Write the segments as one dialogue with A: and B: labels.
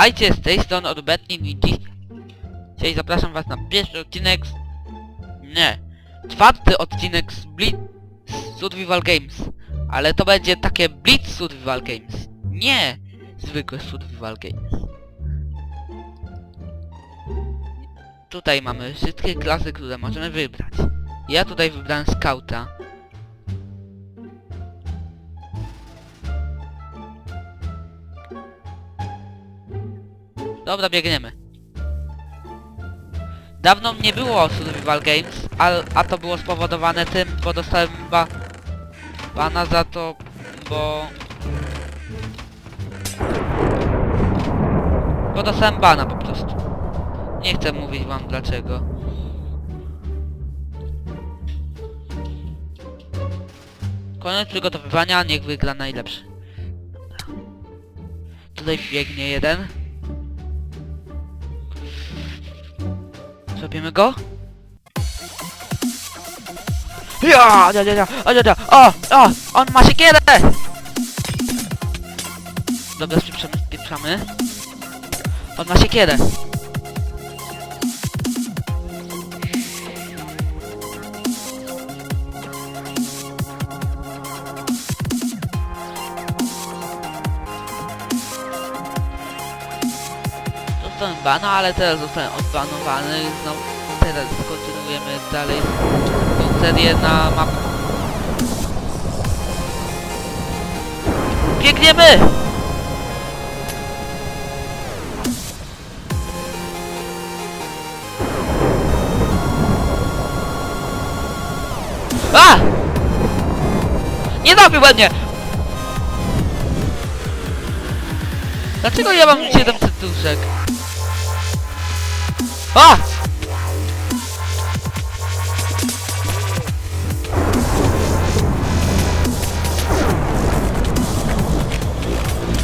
A: Witajcie z tej strony od Betnin i dziś... Dzisiaj zapraszam was na pierwszy odcinek z... Nie. Czwarty odcinek z Blitz Survival Games. Ale to będzie takie Blitz Survival Games. Nie zwykłe Survival Games. Tutaj mamy wszystkie klasy, które możemy wybrać. Ja tutaj wybrałem Scouta. Dobra, biegniemy. Dawno nie było Survival Games, a, a to było spowodowane tym, bo dostałem ba bana za to, bo... Bo dostałem bana po prostu. Nie chcę mówić wam dlaczego. Koniec przygotowywania, niech wygra najlepszy. Tutaj biegnie jeden. Zrobimy go? Ja, ja, ja, ja, ja, ja, ja. O, o, on ma siekierę! Dobra, spieprzamy, spieprzamy. On ma siekierę. Dostałem bana, ale teraz zostałem odbanowany. No, teraz kontynuujemy dalej tą serię na mapę. Biegniemy! A! Nie zabił mnie! Dlaczego ja mam 700 duszek? A!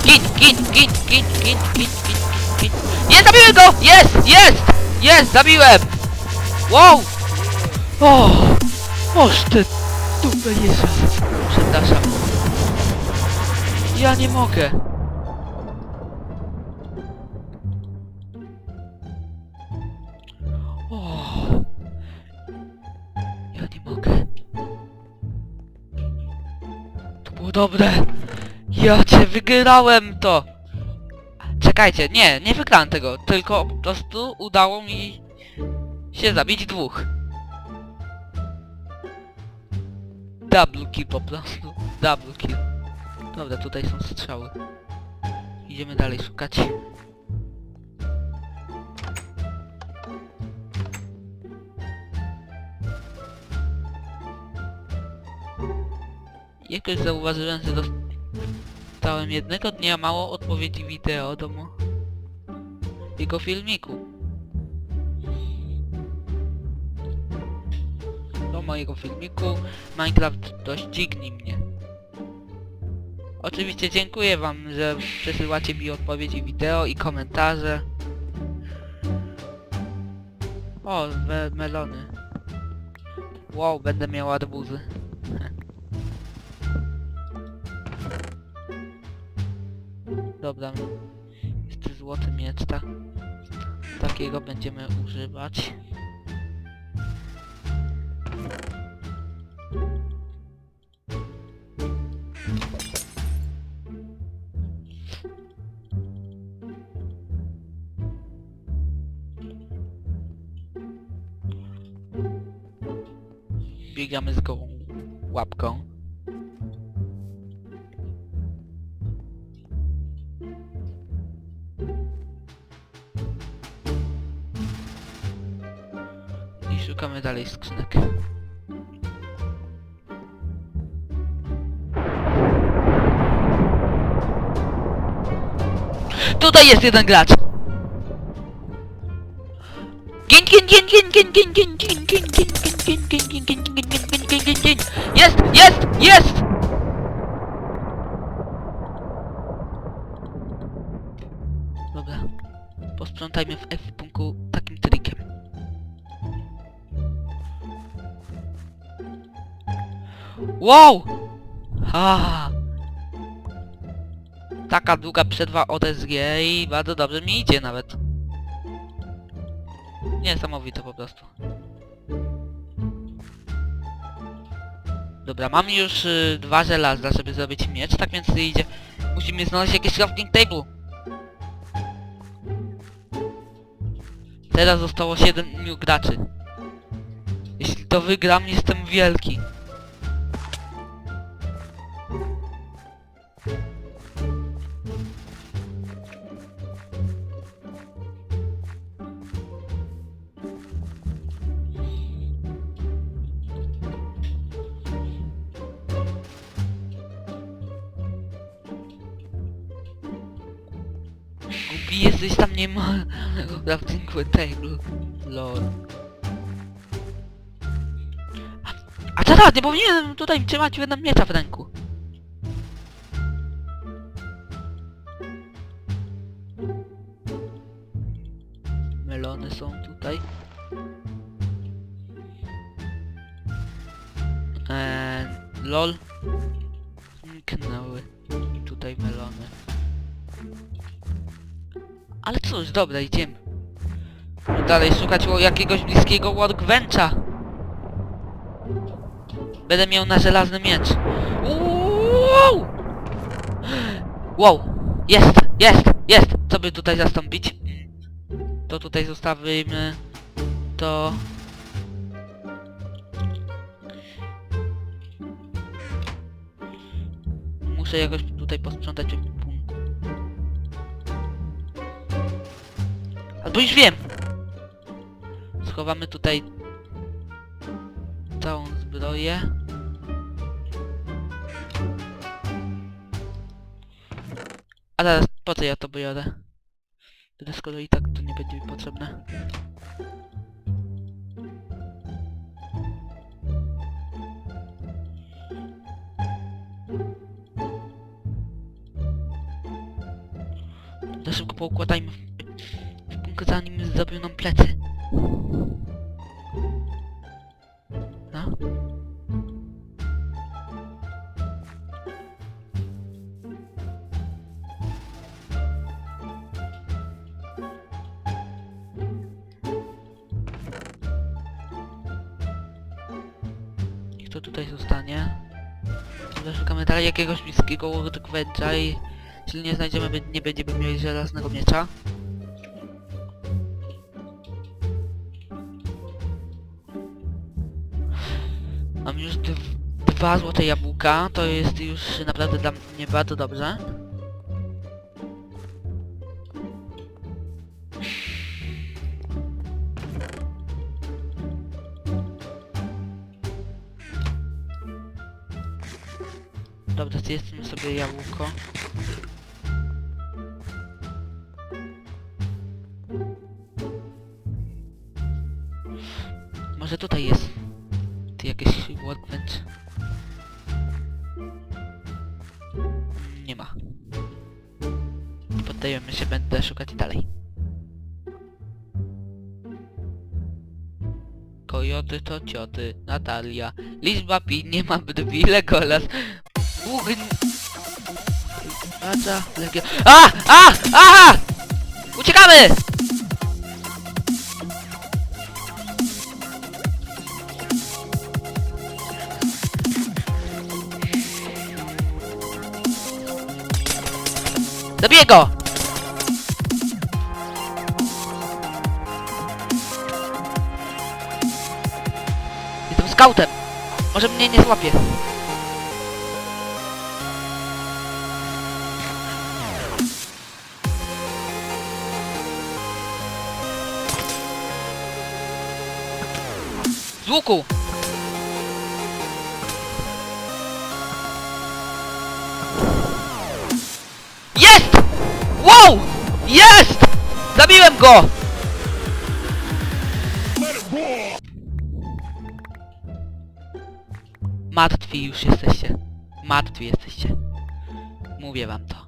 A: Gin, gin, gin, gin, gin, gin, gin, gin. Nie zabiłem go! Jest, jest! Jest, zabiłem! Wow! O! Oż ty dupę Jezus! Przepraszam. Ja nie mogę. O! Ja nie mogę. To było dobre. Ja cię wygrałem to. Czekajcie, nie, nie wygrałem tego, tylko po prostu udało mi się zabić dwóch. Double kill po prostu. Double kill. Dobra, tutaj są strzały. Idziemy dalej szukać. Jakoś zauważyłem, że dostałem jednego dnia mało odpowiedzi wideo do jego filmiku. Do mojego filmiku Minecraft doścignij mnie. Oczywiście dziękuję wam, że przesyłacie mi odpowiedzi wideo i komentarze. O, me melony. Wow, będę miał arbuzy. Dobra, jeszcze złoty miecz, tak? Takiego będziemy używać. Biegamy z gołą łapką. Szukamy dalej skrzynek. Tutaj jest jeden gracz! Gin, gin, gin, gin, gin, gin, gin, gin, gin, gin, gin, gin, gin, gin, gin, gin, gin, gin, gin, gin. Jest! Jest! Jest! Dobra. Posprzątajmy w F-punku Wow! Ha! taka długa przerwa od SG i bardzo dobrze mi idzie nawet. Niesamowite po prostu. Dobra, mam już y, dwa żelaza, żeby zrobić miecz, tak więc idzie. Musimy znaleźć jakiś crafting table. Teraz zostało 7 graczy. Jeśli to wygram, jestem wielki. Ma crafting table. Lol. A, a teraz nie powinienem tutaj trzymać jedną miecza w ręku. Melony są tutaj. Eee, lol. Zniknęły. I tutaj melony. Ale cóż, dobra, idziemy. Dalej szukać jakiegoś bliskiego workbencha. Będę miał na żelazny miecz. Wow! Wow! Jest! Jest! Jest! Co by tutaj zastąpić? To tutaj zostawimy... To... Muszę jakoś tutaj posprzątać Albo już wiem! Schowamy tutaj całą zbroję. A teraz po co ja to biorę? Tyle skoro i tak to nie będzie mi potrzebne. To szybko poukładajmy punkt zanim zrobią nam plecy. No. Niech to tutaj zostanie. Zaszukamy dalej jakiegoś bliskiego workbencha i jeśli nie znajdziemy, nie będziemy mieli żelaznego miecza. Mam już dw- dwa złote jabłka, to jest już naprawdę dla mnie bardzo dobrze. Dobra, zjedzmy sobie jabłko. Może tutaj jest. Nie ma. Poddajemy się, będę szukać dalej. Kojoty to cioty, Natalia. Liczba pi, nie ma Legolas. Ugn... Radza, legia... A! A! A! Uciekamy! Zabiję go! Jestem scoutem. Może mnie nie złapie. Z łuku! Jest! Zabiłem go! Martwi już jesteście. Martwi jesteście. Mówię wam to.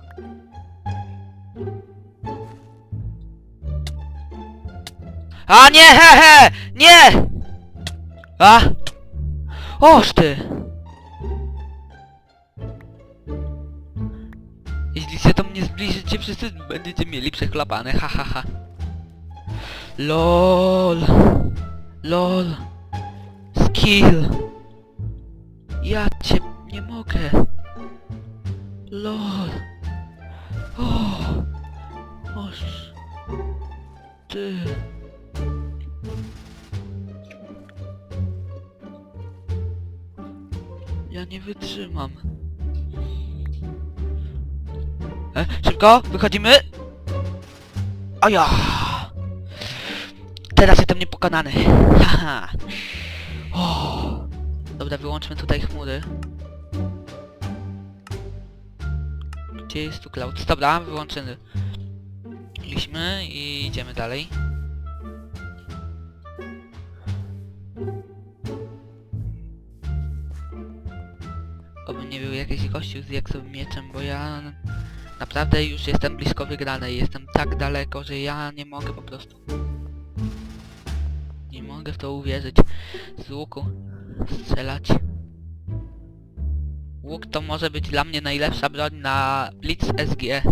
A: A nie, he, he! Nie! A! Oż ty! Jeśli się do mnie zbliżycie, wszyscy będziecie mieli przechlapane, ha ha ha. LOL. LOL. Skill. Ja cię nie mogę. LOL. O. Oż. Ty. Ja nie wytrzymam. E, szybko, wychodzimy. Ja. Teraz jestem niepokonany. Haha. O. Dobra, wyłączmy tutaj chmury. Gdzie jest tu cloud? Dobra, wyłączymy. I idziemy dalej. Oby nie był jakiś gościu z jaksowym mieczem, bo ja naprawdę już jestem blisko wygranej. Jestem tak daleko, że ja nie mogę po prostu. Nie mogę w to uwierzyć. Z łuku strzelać. Łuk to może być dla mnie najlepsza broń na Blitz SG.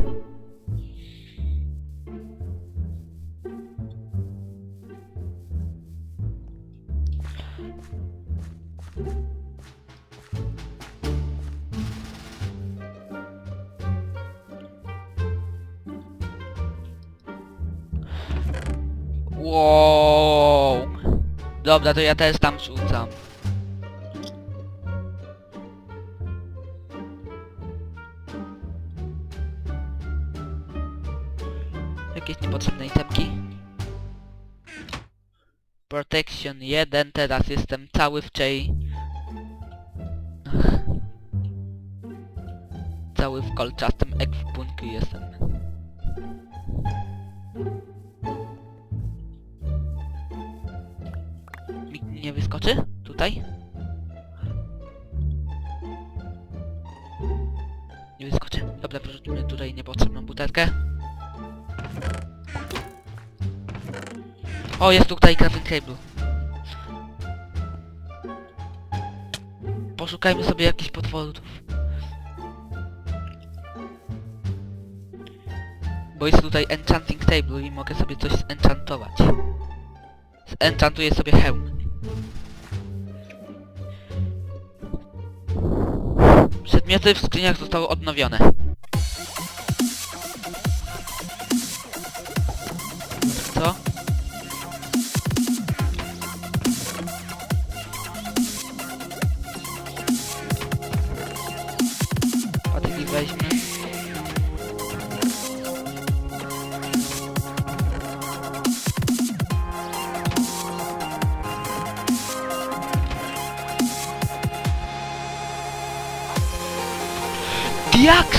A: Wow. Dobra, to ja też tam rzucam. Jakieś niepotrzebne itemki? Protection 1, teraz jestem cały w czej. Ach. Cały w kolczastym ekwipunku jestem. Nie wyskoczy? Tutaj? Nie wyskoczy. Dobra, wyrzucimy tutaj niepotrzebną butelkę. O, jest tutaj crafting table. Poszukajmy sobie jakichś potworów. Bo jest tutaj enchanting table i mogę sobie coś zenchantować. Zenchantuję sobie hełm. Przedmioty w skrzyniach zostały odnowione. Diaks!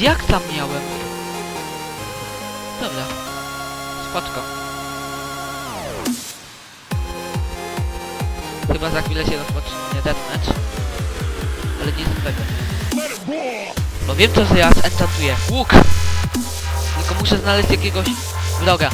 A: Jak tam miałem? Dobra. Spoczko. Chyba za chwilę się rozpocznie deathmatch. Ale nie jestem pewien. Bo wiem co, że ja zenchantuję. Łuk! Muszę znaleźć jakiegoś wroga.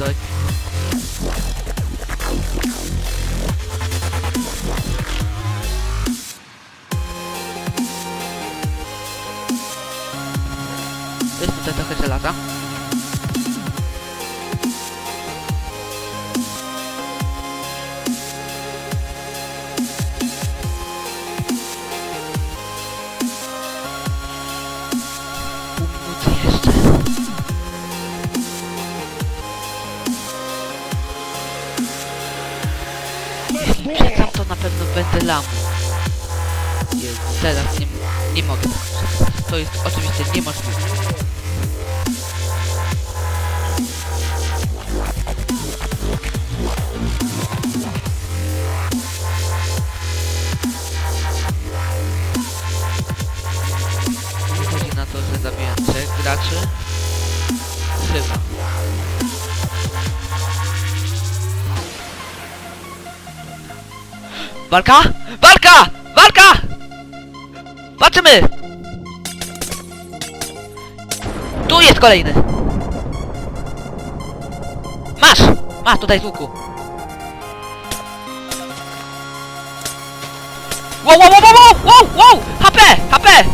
A: like lamu. Jezu, teraz nie, nie. To jest oczywiście niemożliwe. Wychodzi na to, że zabiłem trzech graczy. Chyba. Walka! Walka! Walka! Walczymy! Tu jest kolejny! Masz! Masz tutaj z łuku! Wow, wow, wow, wow, wow, wow! HP! HP!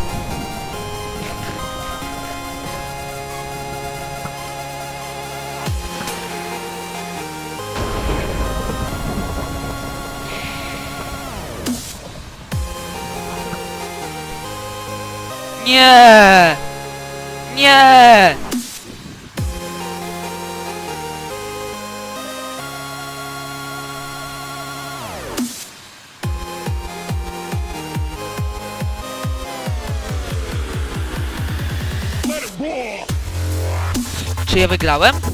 A: Nie! Nie! Czy ja wygrałem?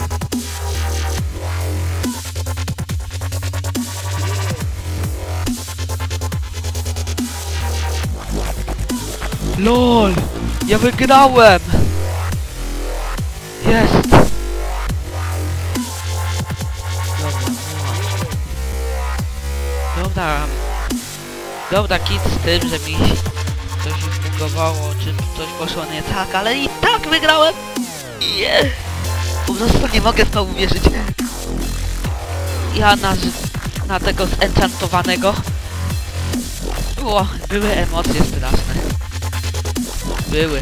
A: LOL! Ja wygrałem! Jest! Dobra, Dobra. Dobra, kit z tym, że mi coś zbugowało, czy coś poszło nie tak, ale i tak wygrałem! Nie! Po prostu nie mogę w to uwierzyć. Ja na, na tego zenchantowanego. Było, były emocje straszne. Były.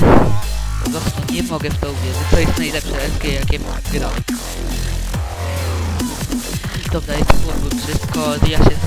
A: Po prostu nie mogę w to uwierzyć. To jest najlepsze SG jakie grałem. Dobra, jest było wszystko. Ja się.